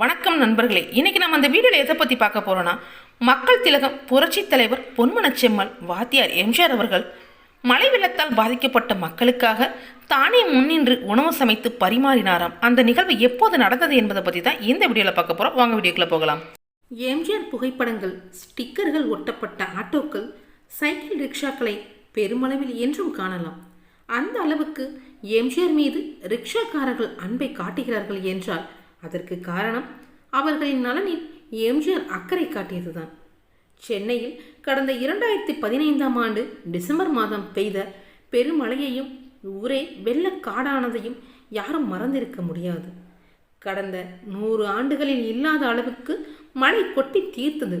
வணக்கம் நண்பர்களே. இன்னைக்கு நம்ம அந்த வீடியோவில் எதை பற்றி பார்க்க போகிறோன்னா மக்கள் திலகம் புரட்சித் தலைவர் பொன்மனச்செம்மல் வாத்தியார் எம்ஜிஆர் அவர்கள் மழை வெள்ளத்தால் பாதிக்கப்பட்ட மக்களுக்காக தானே முன்னின்று உணவு சமைத்து பரிமாறினாராம். அந்த நிகழ்வு எப்போது நடந்தது என்பதை பற்றி தான் இந்த வீடியோவில் பார்க்க போகிறோம் வாங்க வீடியோக்குள்ளே போகலாம். எம்ஜிஆர் புகைப்படங்கள் ஸ்டிக்கர்கள் ஒட்டப்பட்ட ஆட்டோக்கள் சைக்கிள் ரிக்ஷாக்களை பெருமளவில் என்றும் காணலாம். அந்த அளவுக்கு எம்ஜிஆர் மீது ரிக்ஷாக்காரர்கள் அன்பை காட்டுகிறார்கள் என்றால் அதற்கு காரணம் அவர்களின் நலனில் எம்ஜிஆர் அக்கறை காட்டியதுதான். சென்னையில் கடந்த இரண்டாயிரத்தி பதினைந்தாம் ஆண்டு டிசம்பர் மாதம் பெய்த பெருமழையையும் ஊரே வெள்ளக்காடானதையும் யாரும் மறந்திருக்க முடியாது. கடந்த நூறு ஆண்டுகளில் இல்லாத அளவுக்கு மழை கொட்டி தீர்த்தது.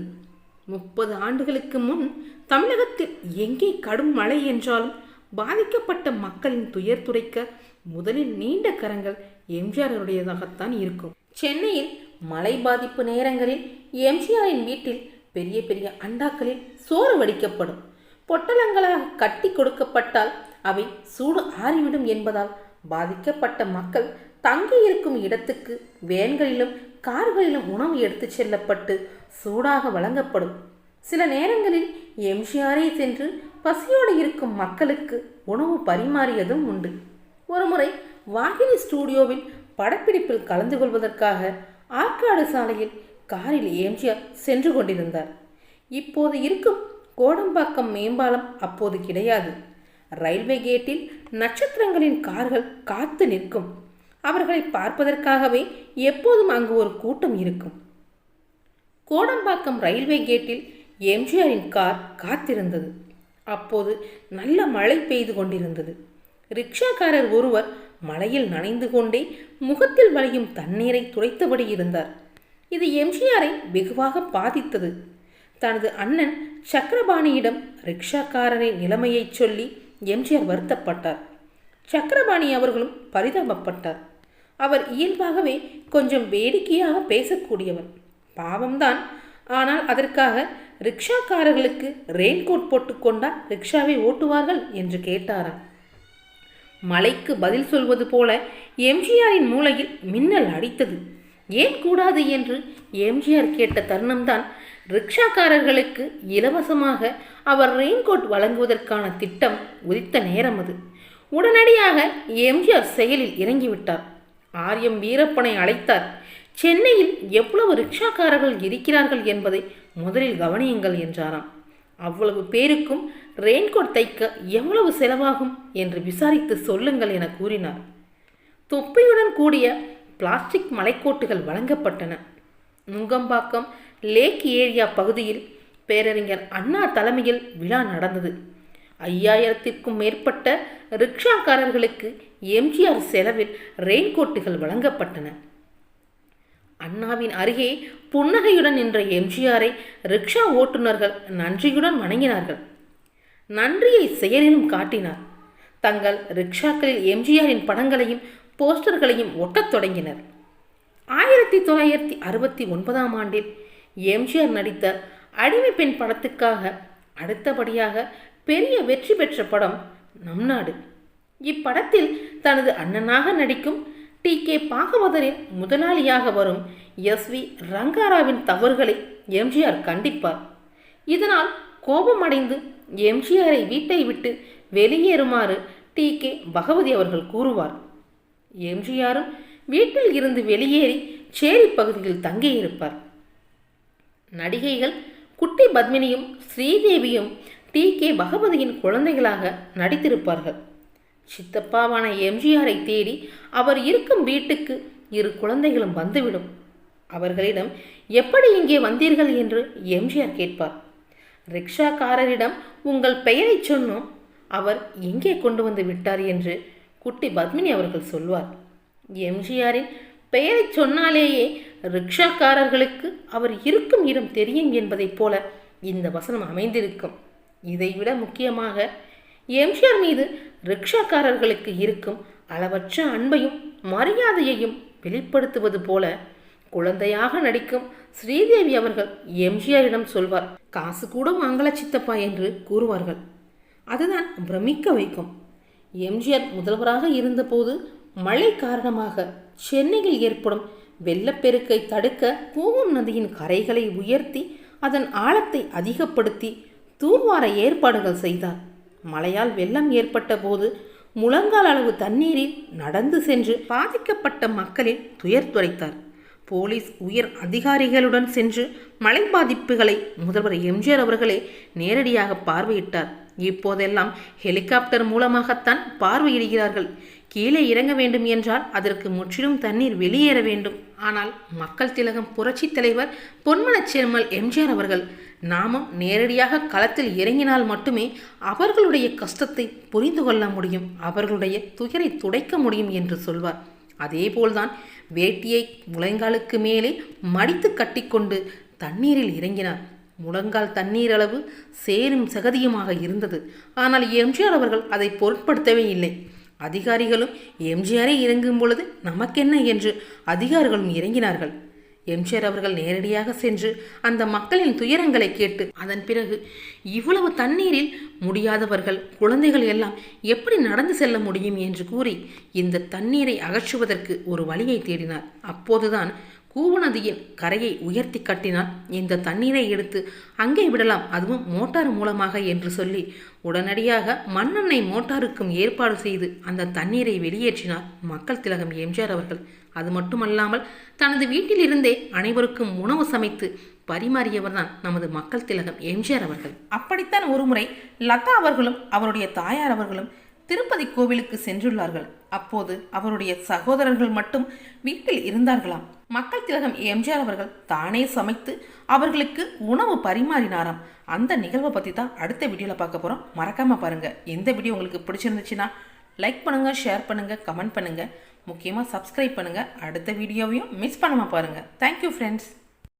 முப்பது ஆண்டுகளுக்கு முன் தமிழகத்தில் எங்கே கடும் மழை என்றாலும் பாதிக்கப்பட்ட மக்களின் துயர் துடைக்க முதலில் நீண்ட கரங்கள் எம்ஜிஆருடையதாகத்தான் இருக்கும். சென்னையில் மழை பாதிப்பு நேரங்களில் எம்ஜிஆரின் வீட்டில் பெரிய பெரிய அண்டாக்களில் சோறு வடிக்கப்படும். பொட்டலங்களாக கட்டி கொடுக்கப்பட்டால் அவை சூடு ஆறிவிடும் என்பதால் பாதிக்கப்பட்ட மக்கள் தங்கியிருக்கும் இடத்துக்கு வேன்களிலும் கார்களிலும் உணவு எடுத்துச் செல்லப்பட்டு சூடாக வழங்கப்படும். சில நேரங்களில் எம்ஜிஆரே சென்று பசியோடு இருக்கும் மக்களுக்கு உணவு பரிமாறியதும் உண்டு. ஒருமுறை வாகினி ஸ்டூடியோவில் படப்பிடிப்பில் கலந்து கொள்வதற்காக ஆற்காடு சாலையில் காரில் எம்ஜிஆர் சென்று கொண்டிருந்தார். இப்போது இருக்கும் கோடம்பாக்கம் மேம்பாலம் அப்போது கிடையாது. ரயில்வே கேட்டில் நட்சத்திரங்களின் கார்கள் காத்து நிற்கும். அவர்களை பார்ப்பதற்காகவே எப்போதும் அங்கு ஒரு கூட்டம் இருக்கும். கோடம்பாக்கம் ரயில்வே கேட்டில் எம்ஜிஆரின் கார் காத்திருந்தது. அப்போது நல்ல மழை பெய்து கொண்டிருந்தது. ரிக்ஷாக்காரர் ஒருவர் மழையில் நனைந்து கொண்டே முகத்தில் வழியும் தண்ணீரை துடைத்தபடி இருந்தார். இது எம்ஜிஆரை வெகுவாக பாதித்தது. தனது அண்ணன் சக்கரபாணியிடம் ரிக்ஷாக்காரரின் நிலைமையைச் சொல்லி எம்ஜிஆர் வருத்தப்பட்டார். சக்கரபாணி அவர்களும் பரிதாபப்பட்டார். அவர் இயல்பாகவே கொஞ்சம் வேடிக்கையாக பேசக்கூடியவர். பாவம்தான். ஆனால் அதற்காக ரிக்ஷாக்காரர்களுக்கு ரெயின்கோட் போட்டுக்கொண்டால் ரிக்ஷாவை ஓட்டுவார்கள் என்று கேட்டாராம். மலைக்கு பதில் சொல்வது போல எம்ஜிஆரின் மூளையில் மின்னல் அடித்தது. ஏன் கூடாது என்று எம்ஜிஆர் கேட்ட தருணம்தான் ரிக்ஷாக்காரர்களுக்கு இலவசமாக அவர் ரெயின்கோட் வழங்குவதற்கான திட்டம் உதித்த நேரம் அது. உடனடியாக எம்ஜிஆர் செயலில் இறங்கிவிட்டார். ஆர்யம் வீரப்பனை அழைத்தார். சென்னையில் எவ்வளவு ரிக்ஷாக்காரர்கள் இருக்கிறார்கள் என்பதை முதலில் கவனியுங்கள் என்றாராம். அவ்வளவு பேருக்கும் ரெயின்கோட் தைக்க எவ்வளவு செலவாகும் என்று விசாரித்து சொல்லுங்கள் என கூறினார். தொப்பியுடன் கூடிய பிளாஸ்டிக் மலைக்கோட்டுகள் வழங்கப்பட்டன. நுங்கம்பாக்கம் லேக் ஏரியா பகுதியில் பேரறிஞர் அண்ணா தலைமையில் விழா நடந்தது. ஐயாயிரத்திற்கும் மேற்பட்ட ரிக்ஷாக்காரர்களுக்கு எம்ஜிஆர் செலவில் ரெயின்கோட்டுகள் வழங்கப்பட்டன. அண்ணாவின் அருகே புன்னகையுடன் நின்ற எம்ஜிஆரை ரிக்ஷா ஓட்டுநர்கள் நன்றியுடன் வணங்கினார்கள். நன்றியை செயலிலும் காட்டினார். தங்கள் ரிக்ஷாக்களில் எம்ஜிஆரின் படங்களையும் போஸ்டர்களையும் ஒட்டத் தொடங்கினர். ஆயிரத்தி தொள்ளாயிரத்தி அறுபத்தி ஒன்பதாம் ஆண்டில் எம்ஜிஆர் நடித்த அடிமை பெண் படத்துக்காக அடுத்தபடியாக பெரிய வெற்றி பெற்ற படம் நம் நாடு. இப்படத்தில் தனது அண்ணனாக நடிக்கும் டி. கே. பாகவதரின் முதலாளியாக வரும் எஸ். வி. ரங்காராவின் தவறுகளை எம்ஜிஆர் கண்டிப்பார். இதனால் கோபமடைந்து எம்ஜிஆரை வீட்டை விட்டு வெளியேறுமாறு டி. கே. பகவதி அவர்கள் கூறுவார். எம்ஜிஆரும் வீட்டில் இருந்து வெளியேறி சேரி பகுதியில் தங்கியிருப்பார். நடிகைகள் குட்டி பத்மினியும் ஸ்ரீதேவியும் டி. கே. பகவதியின் குழந்தைகளாக நடித்திருப்பார்கள். சித்தப்பாவான எம்ஜிஆரை தேடி அவர் இருக்கும் வீட்டுக்கு இரு குழந்தைகளும் வந்துவிடும். அவர்களிடம் எப்படி இங்கே வந்தீர்கள்? என்று எம்ஜிஆர் கேட்பார். ரிக்ஷாக்காரரிடம் உங்கள் பெயரை சொன்னோம். அவர் எங்கே கொண்டு வந்து விட்டார் என்று குட்டி பத்மினி அவர்கள் சொல்வார். எம்ஜிஆரின் பெயரை சொன்னாலேயே ரிக்ஷாக்காரர்களுக்கு அவர் இருக்கும் இடம் தெரியும் என்பதைப் போல இந்த வசனம் அமைந்திருக்கும். இதைவிட முக்கியமாக எம்ஜிஆர் மீது ரிக்ஷாக்காரர்களுக்கு இருக்கும் அளவற்ற அன்பையும் மரியாதையையும் வெளிப்படுத்துவது போல குழந்தையாக நடிக்கும் ஸ்ரீதேவி அவர்கள் எம்ஜிஆரிடம் சொல்வார் காசு கூட மங்கள சித்தப்பா என்று கூறுவார்கள். அதுதான் பிரமிக்க வைக்கும். எம்ஜிஆர் முதல்வராக இருந்தபோது மழை காரணமாக சென்னையில் ஏற்படும் வெள்ளப்பெருக்கை தடுக்க கூவம் நதியின் கரைகளை உயர்த்தி அதன் ஆழத்தை அதிகப்படுத்தி தூர்வார ஏற்பாடுகள் செய்தார். மழையால் வெள்ளம் ஏற்பட்ட போது முழங்கால் அளவு தண்ணீரில் நடந்து சென்று பாதிக்கப்பட்ட மக்களின் துயர் துடைத்தார். போலீஸ் உயர் அதிகாரிகளுடன் சென்று மழை பாதிப்புகளை முதல்வர் எம்ஜிஆர் அவர்களே நேரடியாக பார்வையிட்டார். இப்போதெல்லாம் ஹெலிகாப்டர் மூலமாகத்தான் பார்வையிடுகிறார்கள். கீழே இறங்க வேண்டும் என்றால் அதற்கு முற்றிலும் தண்ணீர் வெளியேற வேண்டும். ஆனால் மக்கள் திலகம் புரட்சி தலைவர் பொன்மனச்செம்மல் எம்ஜிஆர் அவர்கள் நாமும் நேரடியாக களத்தில் இறங்கினால் மட்டுமே அவர்களுடைய கஷ்டத்தை புரிந்து கொள்ள முடியும். அவர்களுடைய துயரை துடைக்க முடியும் என்று சொல்வார். அதேபோல்தான் வேட்டியை முழங்காலுக்கு மேலே மடித்து கட்டிக்கொண்டு தண்ணீரில் இறங்கினார். முழங்கால் தண்ணீர் அளவு சேரும் சகதியுமாக இருந்தது. ஆனால் எம்ஜிஆர் அவர்கள் அதை பொருட்படுத்தவே இல்லை. அதிகாரிகளும் எம்ஜிஆரே இறங்கும் பொழுது நமக்கென்ன என்று அதிகாரிகளும் இறங்கினார்கள். எம்ஜிஆர் அவர்கள் நேரடியாக சென்று அந்த மக்களின் துயரங்களை கேட்டு அதன் பிறகு இவ்வளவு தண்ணீரில் முடியாதவர்கள் குழந்தைகள் எல்லாம் எப்படி நடந்து செல்ல முடியும் என்று கூறி இந்த தண்ணீரை அகற்றுவதற்கு ஒரு வழியை தேடினார். அப்போதுதான் கூவநதியின் கரையை உயர்த்தி கட்டினால் இந்த தண்ணீரை எடுத்து அங்கே விடலாம் அதுவும் மோட்டார் மூலமாக என்று சொல்லி உடனடியாக மண்ணெண்ணெய் மோட்டாருக்கும் ஏற்பாடு செய்து அந்த தண்ணீரை வெளியேற்றினார் மக்கள் திலகம் எம்ஜிஆர் அவர்கள். அது மட்டுமல்லாமல் தனது வீட்டிலிருந்தே அனைவருக்கும் உணவு சமைத்து பரிமாறியவர் தான் நமது மக்கள் திலகம் எம்ஜிஆர் அவர்கள். அப்படித்தான் ஒருமுறை லதா அவர்களும் அவருடைய தாயார் அவர்களும் திருப்பதி கோவிலுக்கு சென்றுள்ளார்கள். அப்போது அவருடைய சகோதரர்கள் மட்டும் வீட்டில் இருந்தார்களாம். மக்கள் திலகம் எம்ஜிஆர் அவர்கள் தானே சமைத்து அவர்களுக்கு உணவு பரிமாறினாராம். அந்த நிகழ்வை பற்றி தான் அடுத்த வீடியோவில் பார்க்க போகிறோம் மறக்காமல் பாருங்கள் எந்த வீடியோ உங்களுக்கு பிடிச்சிருந்துச்சுன்னா லைக் பண்ணுங்கள் ஷேர் பண்ணுங்கள் கமெண்ட் பண்ணுங்கள் முக்கியமாக சப்ஸ்கிரைப் பண்ணுங்கள் அடுத்த வீடியோவையும் மிஸ் பண்ணாமல் பாருங்கள் தேங்க்யூ ஃப்ரெண்ட்ஸ்